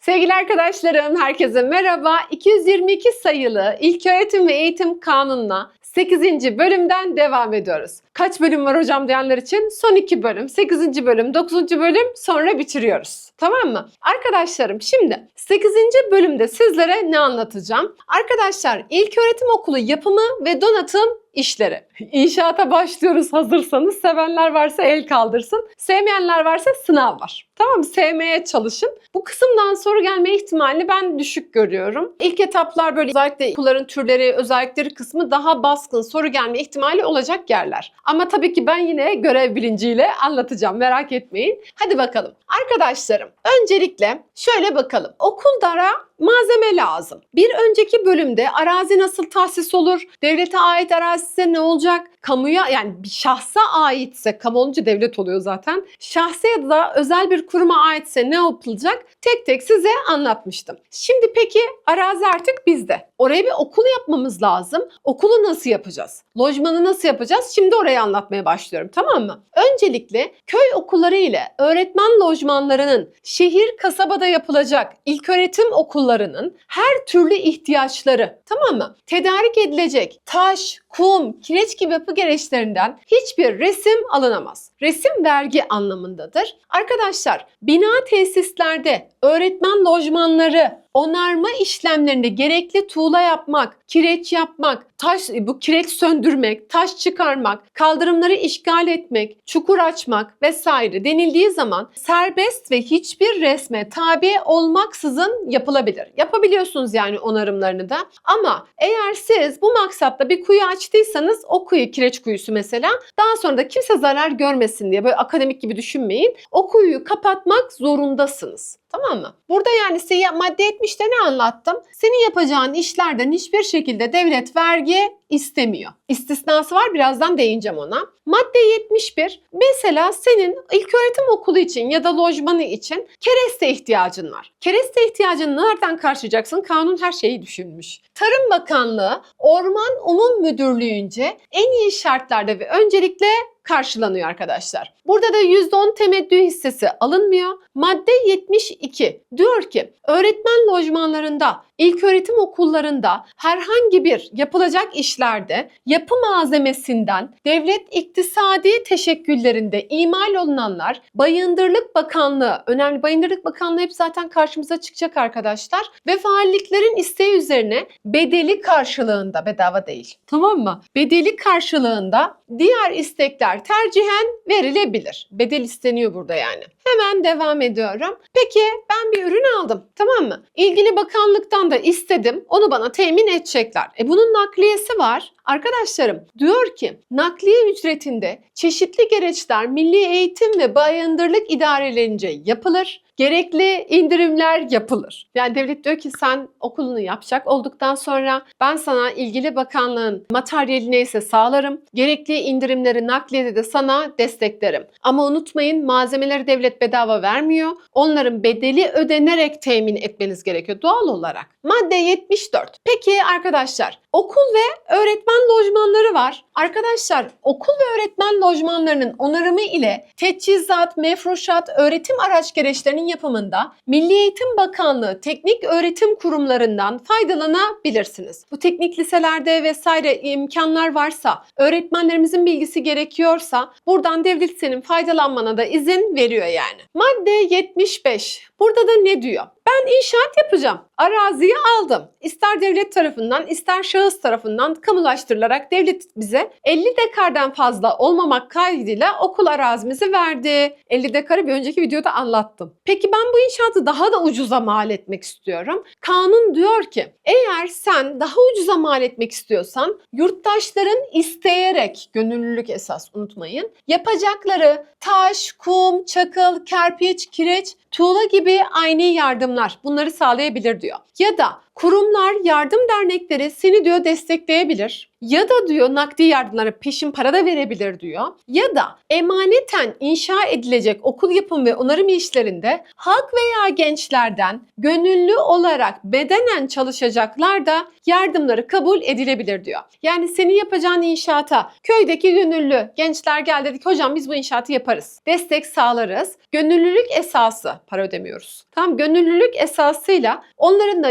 Sevgili arkadaşlarım, herkese merhaba. 222 sayılı İlköğretim ve Eğitim Kanunu'na 8. bölümden devam ediyoruz. Kaç bölüm var hocam diyenler için? Son 2 bölüm, 8. bölüm, 9. bölüm sonra bitiriyoruz. Tamam mı? Arkadaşlarım şimdi 8. bölümde sizlere ne anlatacağım? Arkadaşlar İlköğretim Okulu yapımı ve donatım işleri. İnşaata başlıyoruz hazırsanız. Sevenler varsa el kaldırsın. Sevmeyenler varsa sınav var. Tamam mı? Sevmeye çalışın. Bu kısımdan soru gelme ihtimalini ben düşük görüyorum. İlk etaplar böyle özellikle okulların türleri, özellikleri kısmı daha baskın soru gelme ihtimali olacak yerler. Ama tabii ki ben yine görev bilinciyle anlatacağım. Merak etmeyin. Hadi bakalım. Arkadaşlarım öncelikle şöyle bakalım. Okullara malzeme lazım. Bir önceki bölümde arazi nasıl tahsis olur? Devlete ait arazise ne olacak? Kamuya yani bir şahsa aitse, kamu olunca devlet oluyor zaten. Şahse ya da özel bir kuruma aitse ne yapılacak? Tek tek size anlatmıştım. Şimdi peki arazi artık bizde. Oraya bir okul yapmamız lazım. Okulu nasıl yapacağız? Lojmanı nasıl yapacağız? Şimdi orayı anlatmaya başlıyorum tamam mı? Öncelikle köy okulları ile öğretmen lojmanlarının şehir kasabada yapılacak ilköğretim okullarının her türlü ihtiyaçları tamam mı? Tedarik edilecek taş, kum, kireç gibi yapı gereçlerinden hiçbir resim alınamaz. Resim vergi anlamındadır. Arkadaşlar bina tesislerde öğretmen lojmanları onarma işlemlerinde gerekli tuğla yapmak, kireç yapmak, taş bu kireç söndürmek, taş çıkarmak, kaldırımları işgal etmek, çukur açmak vesaire denildiği zaman serbest ve hiçbir resme tabi olmaksızın yapılabilir. Yapabiliyorsunuz yani onarımlarını da. Ama eğer siz bu maksatla bir kuyu açtıysanız o kuyu kireç kuyusu mesela daha sonra da kimse zarar görmesin diye böyle akademik gibi düşünmeyin. O kuyuyu kapatmak zorundasınız. Tamam mı? Burada yani size madde 70'te ne anlattım? Senin yapacağın işlerden hiçbir şekilde devlet vergi istemiyor. İstisnası var birazdan değineceğim ona. Madde 71 mesela senin ilköğretim okulu için ya da lojmanı için kereste ihtiyacın var. Kereste ihtiyacını nereden karşılayacaksın? Kanun her şeyi düşünmüş. Tarım Bakanlığı Orman Umum Müdürlüğü'nce en iyi şartlarda ve öncelikle karşılanıyor arkadaşlar. Burada da %10 temettü hissesi alınmıyor. Madde 72 diyor ki öğretmen lojmanlarında, ilköğretim okullarında herhangi bir yapılacak işlerde yapı malzemesinden devlet iktisadi teşekküllerinde imal olunanlar Bayındırlık Bakanlığı, önemli Bayındırlık Bakanlığı hep zaten karşımıza çıkacak arkadaşlar ve faalliklerin isteği üzerine bedeli karşılığında bedava değil. Tamam mı? Bedeli karşılığında diğer istekler tercihen verilebilir. Bedel isteniyor burada yani. Hemen devam ediyorum. Peki ben bir ürün aldım. Tamam mı? İlgili bakanlıktan da istedim. Onu bana temin edecekler. E bunun nakliyesi var. Arkadaşlarım diyor ki nakliye ücretinde çeşitli gereçler Milli Eğitim ve Bayındırlık idarelerince yapılır gerekli indirimler yapılır. Yani devlet diyor ki sen okulunu yapacak olduktan sonra ben sana ilgili bakanlığın materyali neyse sağlarım. Gerekli indirimleri nakliyede de sana desteklerim. Ama unutmayın malzemeleri devlet bedava vermiyor. Onların bedeli ödenerek temin etmeniz gerekiyor doğal olarak. Madde 74. Peki arkadaşlar okul ve öğretmen lojmanları var. Arkadaşlar okul ve öğretmen lojmanlarının onarımı ile teçhizat, mefruşat, öğretim araç gereçlerinin yapımında Milli Eğitim Bakanlığı teknik öğretim kurumlarından faydalanabilirsiniz. Bu teknik liselerde vesaire imkanlar varsa, öğretmenlerimizin bilgisi gerekiyorsa buradan devlet senin faydalanmana da izin veriyor yani. Madde 75. Burada da ne diyor? Ben inşaat yapacağım. Araziyi aldım. İster devlet tarafından ister şahıs tarafından kamulaştırılarak devlet bize 50 dekardan fazla olmamak kaydıyla okul arazimizi verdi. 50 dekarı bir önceki videoda anlattım. Peki ben bu inşaatı daha da ucuza mal etmek istiyorum. Kanun diyor ki eğer sen daha ucuza mal etmek istiyorsan yurttaşların isteyerek gönüllülük esas unutmayın yapacakları taş, kum, çakıl, kerpiç, kireç, tuğla gibi aynı yardımlar bunları sağlayabilir diyor. Ya da kurumlar, yardım dernekleri seni diyor destekleyebilir. Ya da diyor nakdi yardımlara peşin para da verebilir diyor. Ya da emaneten inşa edilecek okul yapım ve onarım işlerinde halk veya gençlerden gönüllü olarak bedenen çalışacaklar da yardımları kabul edilebilir diyor. Yani senin yapacağın inşaata köydeki gönüllü gençler geldi dedi ki hocam biz bu inşaatı yaparız. Destek sağlarız. Gönüllülük esası para ödemiyoruz. Tam gönüllülük esasıyla onların da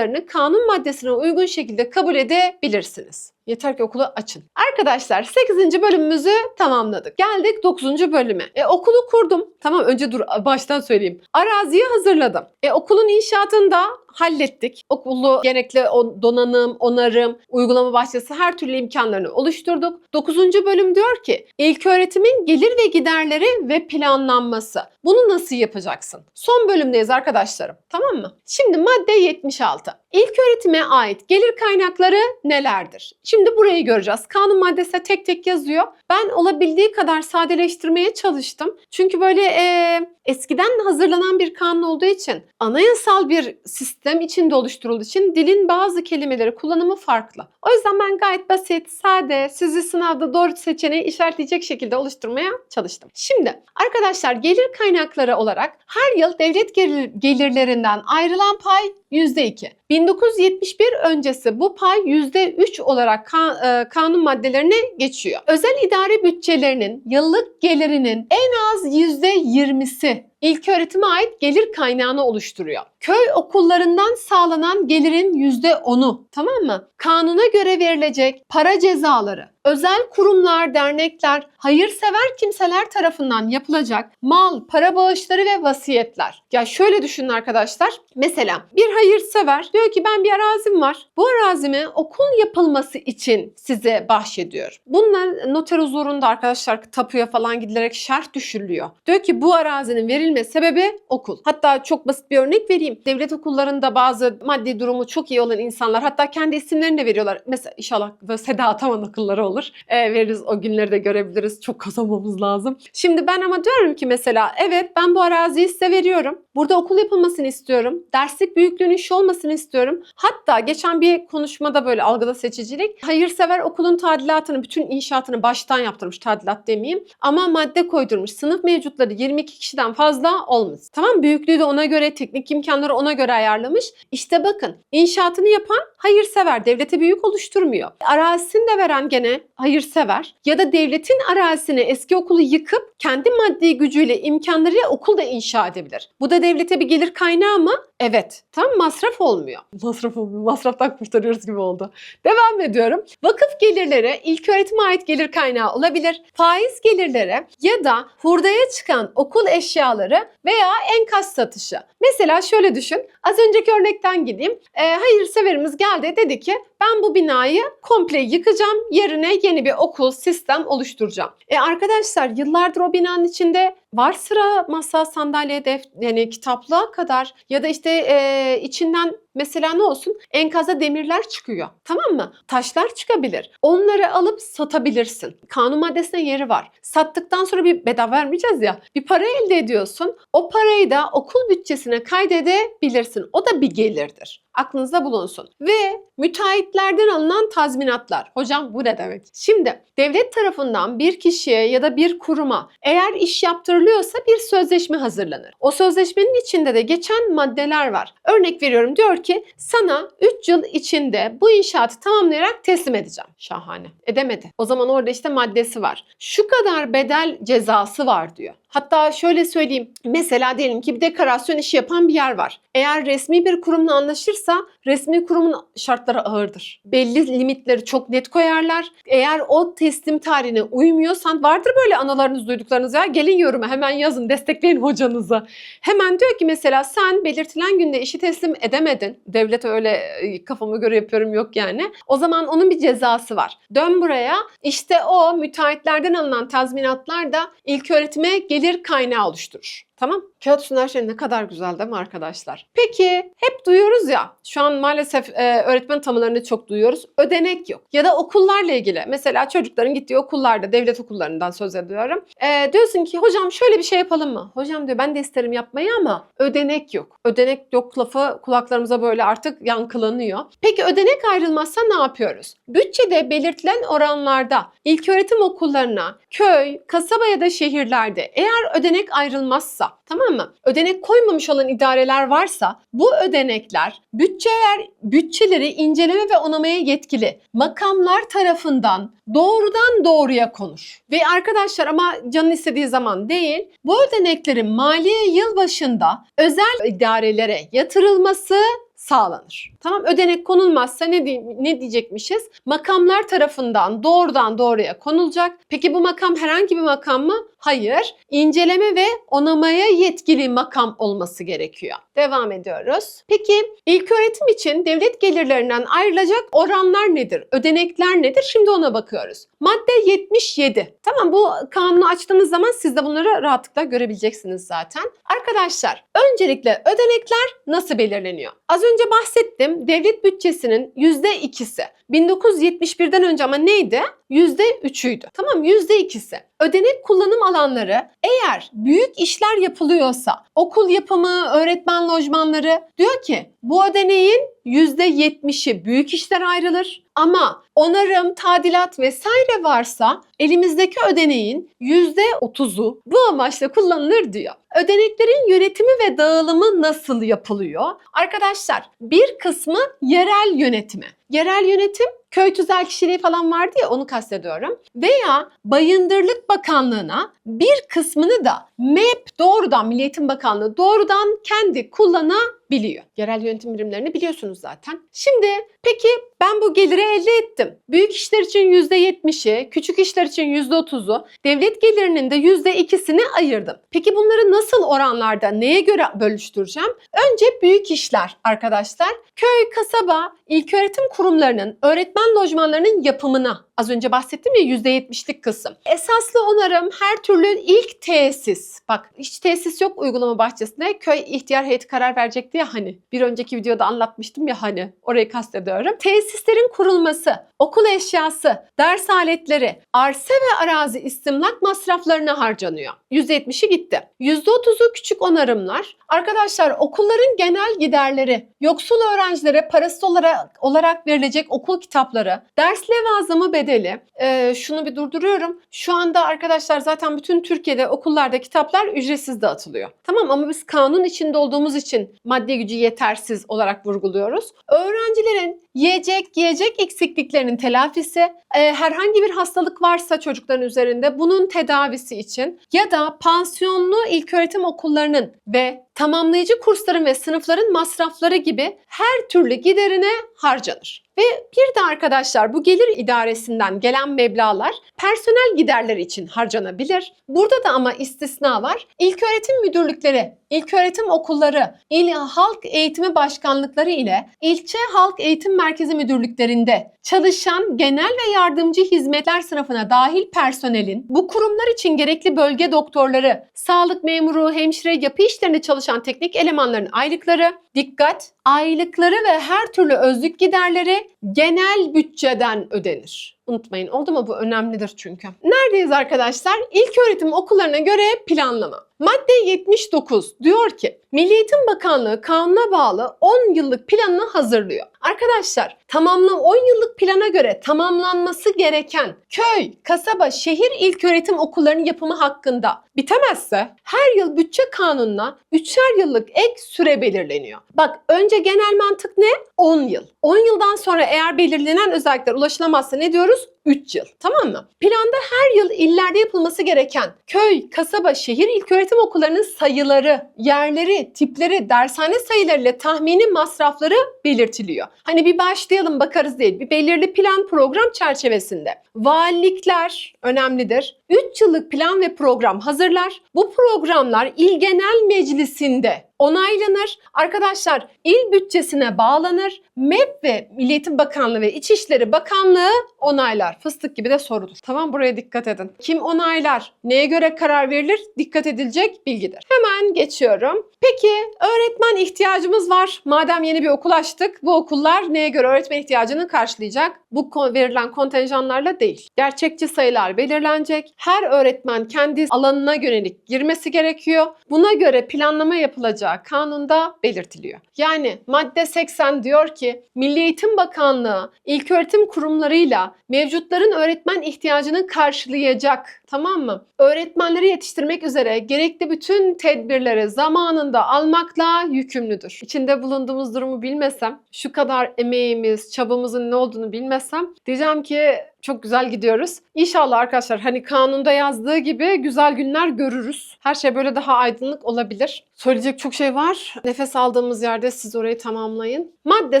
yardımlarını kanun maddesine uygun şekilde kabul edebilirsiniz. Yeter ki okulu açın. Arkadaşlar 8. bölümümüzü tamamladık. Geldik 9. bölüme. E, okulu kurdum. Tamam önce dur baştan söyleyeyim. Araziyi hazırladım. E, okulun inşaatını da hallettik. Okulu gerekli donanım, onarım, uygulama bahçesi her türlü imkanlarını oluşturduk. 9. bölüm diyor ki ilk öğretimin gelir ve giderleri ve planlanması. Bunu nasıl yapacaksın? Son bölümdeyiz arkadaşlarım. Tamam mı? Şimdi madde 76. İlk öğretime ait gelir kaynakları nelerdir? Şimdi burayı göreceğiz. Kanun maddesi tek tek yazıyor. Ben olabildiği kadar sadeleştirmeye çalıştım. Çünkü böyle e, eskiden hazırlanan bir kanun olduğu için anayasal bir sistem içinde oluşturulduğu için dilin bazı kelimeleri kullanımı farklı. O yüzden ben gayet basit, sade, sizi sınavda doğru seçeneği işaretleyecek şekilde oluşturmaya çalıştım. Şimdi arkadaşlar gelir kaynakları olarak her yıl devlet gelir- gelirlerinden ayrılan pay %2. 1971 öncesi bu pay %3 olarak ka- e, kanun maddelerine geçiyor. Özel idare bütçelerinin yıllık gelirinin en az %20'si ilk öğretime ait gelir kaynağını oluşturuyor. Köy okullarından sağlanan gelirin %10'u tamam mı? Kanuna göre verilecek para cezaları, özel kurumlar, dernekler, hayırsever kimseler tarafından yapılacak mal, para bağışları ve vasiyetler. Ya şöyle düşünün arkadaşlar. Mesela bir hayırsever diyor ki ben bir arazim var. Bu arazimi okul yapılması için size bahşediyor. Bunlar noter huzurunda arkadaşlar tapuya falan gidilerek şerh düşürülüyor. Diyor ki bu arazinin verilme sebebi okul. Hatta çok basit bir örnek vereyim. Devlet okullarında bazı maddi durumu çok iyi olan insanlar hatta kendi isimlerini de veriyorlar. Mesela inşallah böyle Seda Ataman akılları olur. Ee, veririz o günleri de görebiliriz. Çok kazanmamız lazım. Şimdi ben ama diyorum ki mesela evet ben bu araziyi size veriyorum. Burada okul yapılmasını istiyorum. Derslik büyüklüğünün şu olmasını istiyorum. Hatta geçen bir konuşmada böyle algıda seçicilik hayırsever okulun tadilatını, bütün inşaatını baştan yaptırmış tadilat demeyeyim. Ama madde koydurmuş. Sınıf mevcutları 22 kişiden fazla olmaz. Tamam büyüklüğü de ona göre, teknik imkanları ona göre ayarlamış. İşte bakın inşaatını yapan hayırsever. Devlete büyük oluşturmuyor. Arazisini de veren gene hayırsever. Ya da devletin arazisini eski okulu yıkıp kendi maddi gücüyle imkanlarıyla okul da inşa edebilir. Bu da devlete bir gelir kaynağı mı? Evet. Tam masraf olmuyor. Masraf olmuyor. Masraftan kurtarıyoruz gibi oldu. Devam ediyorum. Vakıf gelirleri ilk öğretime ait gelir kaynağı olabilir. Faiz gelirleri ya da hurdaya çıkan okul eşyaları veya enkaz satışı. Mesela şöyle düşün. Az önceki örnekten gideyim. Ee, hayırseverimiz geldi dedi ki ben bu binayı komple yıkacağım. Yerine yeni bir okul sistem oluşturacağım. E arkadaşlar yıllardır o binanın içinde var sıra masa, sandalye, def yani kitaplığa kadar ya da işte e, içinden mesela ne olsun enkaza demirler çıkıyor. Tamam mı? Taşlar çıkabilir. Onları alıp satabilirsin. Kanun maddesine yeri var. Sattıktan sonra bir bedava vermeyeceğiz ya. Bir para elde ediyorsun. O parayı da okul bütçesine kaydedebilirsin. O da bir gelirdir. Aklınızda bulunsun. Ve müteahhitlerden alınan tazminatlar. Hocam bu ne demek? Şimdi devlet tarafından bir kişiye ya da bir kuruma eğer iş yaptırılıyorsa bir sözleşme hazırlanır. O sözleşmenin içinde de geçen maddeler var. Örnek veriyorum diyor ki sana 3 yıl içinde bu inşaatı tamamlayarak teslim edeceğim. Şahane. Edemedi. O zaman orada işte maddesi var. Şu kadar bedel cezası var diyor. Hatta şöyle söyleyeyim. Mesela diyelim ki bir dekorasyon işi yapan bir yer var. Eğer resmi bir kurumla anlaşırsa resmi kurumun şartları ağırdır. Belli limitleri çok net koyarlar. Eğer o teslim tarihine uymuyorsan vardır böyle analarınız duyduklarınız ya gelin yoruma hemen yazın destekleyin hocanızı. Hemen diyor ki mesela sen belirtilen günde işi teslim edemedin. Devlet öyle e, kafama göre yapıyorum yok yani. O zaman onun bir cezası var. Dön buraya işte o müteahhitlerden alınan tazminatlar da ilk öğretime gelir kaynağı oluşturur. Tamam. Kağıt her şey ne kadar güzel değil mi arkadaşlar? Peki hep duyuyoruz ya şu an maalesef e, öğretmen atamalarını çok duyuyoruz. Ödenek yok. Ya da okullarla ilgili. Mesela çocukların gittiği okullarda devlet okullarından söz ediyorum. E, diyorsun ki hocam şöyle bir şey yapalım mı? Hocam diyor ben de isterim yapmayı ama ödenek yok. Ödenek yok lafı kulaklarımıza böyle artık yankılanıyor. Peki ödenek ayrılmazsa ne yapıyoruz? Bütçede belirtilen oranlarda ilköğretim okullarına köy, kasaba ya da şehirlerde eğer ödenek ayrılmazsa tamam mı? Ödenek koymamış olan idareler varsa bu ödenekler bütçeler bütçeleri inceleme ve onamaya yetkili makamlar tarafından doğrudan doğruya konur. Ve arkadaşlar ama canın istediği zaman değil bu ödeneklerin maliye yıl başında özel idarelere yatırılması sağlanır. Tamam ödenek konulmazsa ne, ne diyecekmişiz? Makamlar tarafından doğrudan doğruya konulacak. Peki bu makam herhangi bir makam mı? Hayır. İnceleme ve onamaya yetkili makam olması gerekiyor. Devam ediyoruz. Peki ilk öğretim için devlet gelirlerinden ayrılacak oranlar nedir? Ödenekler nedir? Şimdi ona bakıyoruz. Madde 77. Tamam bu kanunu açtığınız zaman siz de bunları rahatlıkla görebileceksiniz zaten. Arkadaşlar öncelikle ödenekler nasıl belirleniyor? Az önce bahsettim. Devlet bütçesinin %2'si. 1971'den önce ama neydi? %3'üydü. Tamam %2'si. Ödenek kullanım alanları eğer büyük işler yapılıyorsa okul yapımı, öğretmen lojmanları diyor ki bu ödeneğin %70'i büyük işler ayrılır ama onarım, tadilat vesaire varsa elimizdeki ödeneğin %30'u bu amaçla kullanılır diyor. Ödeneklerin yönetimi ve dağılımı nasıl yapılıyor? Arkadaşlar bir kısmı yerel yönetimi. Yerel yönetim köy tüzel kişiliği falan vardı ya onu kastediyorum. Veya Bayındırlık Bakanlığı'na bir kısmını da MEP doğrudan Milli Eğitim Bakanlığı doğrudan kendi kullanabiliyor. Yerel yönetim birimlerini biliyorsunuz zaten. Şimdi peki ben bu geliri elde ettim. Büyük işler için %70'i, küçük işler için %30'u, devlet gelirinin de %2'sini ayırdım. Peki bunları nasıl oranlarda neye göre bölüştüreceğim? Önce büyük işler arkadaşlar. Köy, kasaba, ilköğretim kurumlarının, öğretmen lojmanlarının yapımına az önce bahsettim ya %70'lik kısım. Esaslı onarım her türlü ilk tesis. Bak hiç tesis yok uygulama bahçesinde. Köy ihtiyar heyeti karar verecekti ya hani. Bir önceki videoda anlatmıştım ya hani. Orayı kastediyorum. Tesislerin kurulması, okul eşyası, ders aletleri, arsa ve arazi istimlak masraflarına harcanıyor. %70'i gitti. %30'u küçük onarımlar. Arkadaşlar okulların genel giderleri, yoksul öğrencilere parasız olarak, olarak verilecek okul kitapları, ders levazımı bedeli. Ee, şunu bir durduruyorum. Şu anda arkadaşlar zaten bütün Türkiye'de okullarda kitaplar ücretsiz dağıtılıyor. Tamam ama biz kanun içinde olduğumuz için maddi gücü yetersiz olarak vurguluyoruz. Öğrencilerin yiyecek, yiyecek eksikliklerinin telafisi, e, herhangi bir hastalık varsa çocukların üzerinde bunun tedavisi için ya da pansiyonlu ilköğretim okullarının ve tamamlayıcı kursların ve sınıfların masrafları gibi her türlü giderine harcanır. Ve bir de arkadaşlar bu gelir idaresinden gelen meblağlar personel giderleri için harcanabilir. Burada da ama istisna var. İlköğretim müdürlükleri, ilköğretim okulları, il halk eğitimi başkanlıkları ile ilçe halk eğitim merkezi müdürlüklerinde çalışan genel ve yardımcı hizmetler sınıfına dahil personelin bu kurumlar için gerekli bölge doktorları, sağlık memuru, hemşire, yapı işlerinde çalışan teknik elemanların aylıkları, dikkat, aylıkları ve her türlü özlük giderleri genel bütçeden ödenir. Unutmayın oldu mu bu önemlidir çünkü. Neredeyiz arkadaşlar? İlk öğretim okullarına göre planlama. Madde 79 diyor ki Milli Eğitim Bakanlığı kanuna bağlı 10 yıllık planını hazırlıyor. Arkadaşlar tamamlı 10 yıllık plana göre tamamlanması gereken köy, kasaba, şehir ilköğretim okullarının yapımı hakkında bitemezse her yıl bütçe kanununa 3'er yıllık ek süre belirleniyor. Bak önce genel mantık ne? 10 yıl. 10 yıldan sonra eğer belirlenen özellikler ulaşılamazsa ne diyoruz? 3 yıl. Tamam mı? Planda her yıl illerde yapılması gereken köy, kasaba, şehir ilköğretim okullarının sayıları, yerleri, tipleri, dershane sayılarıyla tahmini masrafları belirtiliyor. Hani bir başlayalım bakarız değil. Bir belirli plan program çerçevesinde. Valilikler önemlidir 3 yıllık plan ve program hazırlar. Bu programlar İl Genel Meclisi'nde onaylanır. Arkadaşlar il bütçesine bağlanır. MEP ve Milli Eğitim Bakanlığı ve İçişleri Bakanlığı onaylar. Fıstık gibi de sorulur. Tamam buraya dikkat edin. Kim onaylar? Neye göre karar verilir? Dikkat edilecek bilgidir. Hemen geçiyorum. Peki öğretmen ihtiyacımız var. Madem yeni bir okul açtık bu okullar neye göre öğretmen ihtiyacını karşılayacak? Bu verilen kontenjanlarla değil. Gerçekçi sayılar belirlenecek. Her öğretmen kendi alanına yönelik girmesi gerekiyor. Buna göre planlama yapılacağı kanunda belirtiliyor. Yani madde 80 diyor ki Milli Eğitim Bakanlığı ilköğretim kurumlarıyla mevcutların öğretmen ihtiyacını karşılayacak. Tamam mı? Öğretmenleri yetiştirmek üzere gerekli bütün tedbirleri zamanında almakla yükümlüdür. İçinde bulunduğumuz durumu bilmesem, şu kadar emeğimiz, çabamızın ne olduğunu bilmesem diyeceğim ki çok güzel gidiyoruz. İnşallah arkadaşlar hani kanunda yazdığı gibi güzel günler görürüz. Her şey böyle daha aydınlık olabilir. Söyleyecek çok şey var. Nefes aldığımız yerde siz orayı tamamlayın. Madde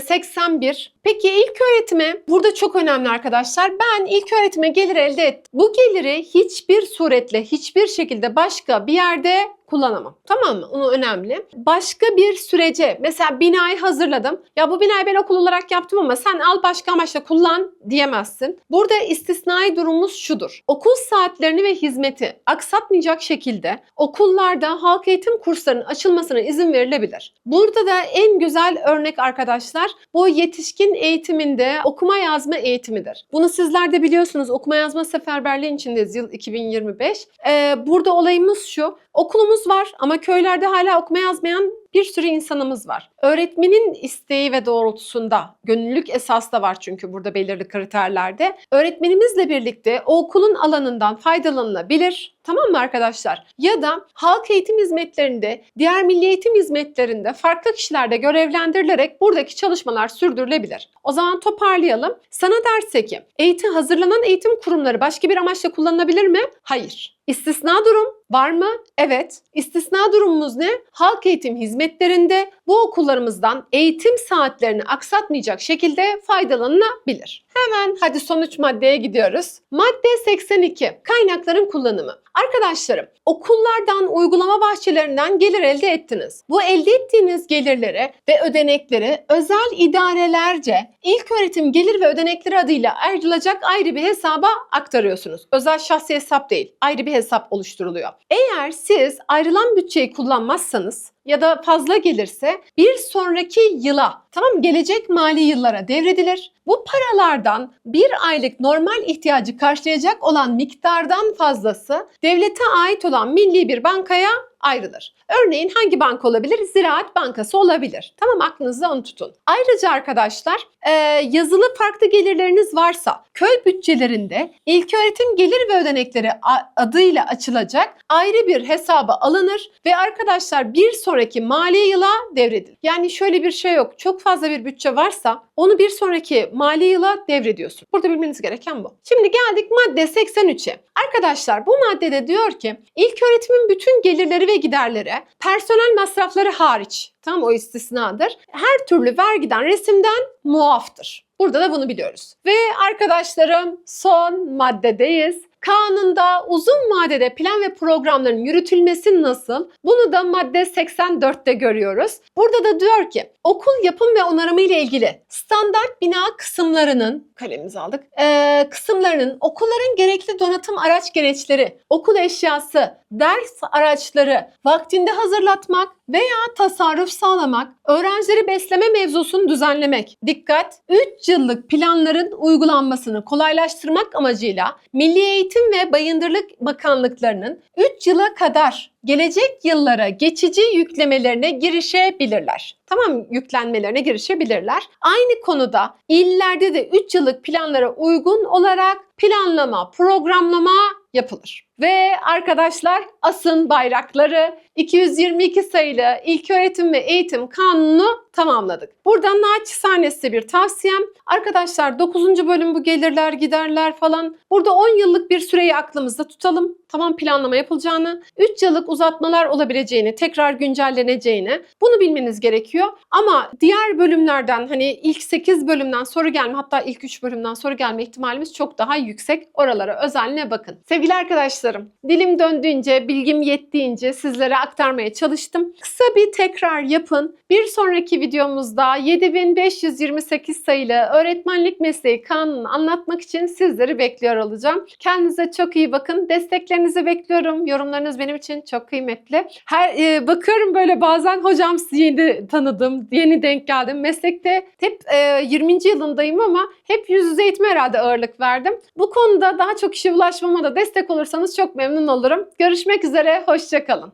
81. Peki ilk öğretime burada çok önemli arkadaşlar. Ben ilk öğretime gelir elde ettim. Bu geliri hiçbir suretle, hiçbir şekilde başka bir yerde kullanamam. Tamam mı? Onu önemli. Başka bir sürece mesela binayı hazırladım. Ya bu binayı ben okul olarak yaptım ama sen al başka amaçla kullan diyemezsin. Burada istisnai durumumuz şudur. Okul saatlerini ve hizmeti aksatmayacak şekilde okullarda halk eğitim kurslarının açılmasına izin verilebilir. Burada da en güzel örnek arkadaşlar bu yetişkin eğitiminde okuma yazma eğitimidir. Bunu sizler de biliyorsunuz okuma yazma seferberliğin içindeyiz yıl 2025. Ee, burada olayımız şu. Okulumuz var ama köylerde hala okuma yazmayan bir sürü insanımız var. Öğretmenin isteği ve doğrultusunda gönüllülük esas da var çünkü burada belirli kriterlerde. Öğretmenimizle birlikte o okulun alanından faydalanılabilir. Tamam mı arkadaşlar? Ya da halk eğitim hizmetlerinde, diğer milli eğitim hizmetlerinde farklı kişilerde görevlendirilerek buradaki çalışmalar sürdürülebilir. O zaman toparlayalım. Sana derse ki eğitim hazırlanan eğitim kurumları başka bir amaçla kullanılabilir mi? Hayır. İstisna durum var mı? Evet. İstisna durumumuz ne? Halk eğitim hizmetlerinde bu okullarımızdan eğitim saatlerini aksatmayacak şekilde faydalanılabilir. Hemen hadi sonuç maddeye gidiyoruz. Madde 82. Kaynakların kullanımı. Arkadaşlarım, okullardan, uygulama bahçelerinden gelir elde ettiniz. Bu elde ettiğiniz gelirleri ve ödenekleri özel idarelerce ilk öğretim gelir ve ödenekleri adıyla ayrılacak ayrı bir hesaba aktarıyorsunuz. Özel şahsi hesap değil, ayrı bir hesap oluşturuluyor. Eğer siz ayrılan bütçeyi kullanmazsanız ya da fazla gelirse bir sonraki yıla mı? gelecek mali yıllara devredilir. Bu paralardan bir aylık normal ihtiyacı karşılayacak olan miktardan fazlası devlete ait olan milli bir bankaya ayrılır. Örneğin hangi banka olabilir? Ziraat Bankası olabilir. Tamam aklınızda onu tutun. Ayrıca arkadaşlar e, yazılı farklı gelirleriniz varsa köy bütçelerinde ilköğretim gelir ve ödenekleri adıyla açılacak ayrı bir hesaba alınır ve arkadaşlar bir sonraki mali yıla devredilir. Yani şöyle bir şey yok. Çok fazla bir bütçe varsa onu bir sonraki mali yıla devrediyorsun. Burada bilmeniz gereken bu. Şimdi geldik madde 83'e. Arkadaşlar bu maddede diyor ki ilk öğretimin bütün gelirleri ve giderleri personel masrafları hariç Tamam o istisnadır. Her türlü vergiden, resimden muaftır. Burada da bunu biliyoruz. Ve arkadaşlarım son maddedeyiz. Kanunda uzun vadede plan ve programların yürütülmesi nasıl? Bunu da madde 84'te görüyoruz. Burada da diyor ki okul yapım ve onarımı ile ilgili standart bina kısımlarının kalemimizi aldık. Ee, kısımlarının okulların gerekli donatım araç gereçleri, okul eşyası, ders araçları vaktinde hazırlatmak veya tasarruf sağlamak, öğrencileri besleme mevzusunu düzenlemek. Dikkat! 3 yıllık planların uygulanmasını kolaylaştırmak amacıyla Milli Eğitim ve Bayındırlık Bakanlıklarının 3 yıla kadar gelecek yıllara geçici yüklemelerine girişebilirler. Tamam yüklenmelerine girişebilirler. Aynı konuda illerde de 3 yıllık planlara uygun olarak planlama, programlama yapılır. Ve arkadaşlar asın bayrakları 222 sayılı İlköğretim ve Eğitim Kanunu tamamladık. Buradan naçizane size bir tavsiyem. Arkadaşlar 9. bölüm bu gelirler giderler falan. Burada 10 yıllık bir süreyi aklımızda tutalım. Tamam planlama yapılacağını, 3 yıllık uzatmalar olabileceğini, tekrar güncelleneceğini bunu bilmeniz gerekiyor. Ama diğer bölümlerden hani ilk 8 bölümden sonra gelme hatta ilk 3 bölümden sonra gelme ihtimalimiz çok daha yüksek. Oralara özenle bakın. Sevgili arkadaşlarım, dilim döndüğünce, bilgim yettiğince sizlere aktarmaya çalıştım. Kısa bir tekrar yapın. Bir sonraki videomuzda 7528 sayılı öğretmenlik mesleği kanunu anlatmak için sizleri bekliyor olacağım. Kendinize çok iyi bakın. Desteklerinizi bekliyorum. Yorumlarınız benim için çok kıymetli. Her e, bakıyorum böyle bazen hocam sizi yeni tanıdım, yeni denk geldim. Meslekte hep e, 20. yılındayım ama hep yüz yüze eğitime herhalde ağırlık verdim. Bu konuda daha çok kişiye ulaşmama da destek olursanız çok memnun olurum. Görüşmek üzere, hoşçakalın.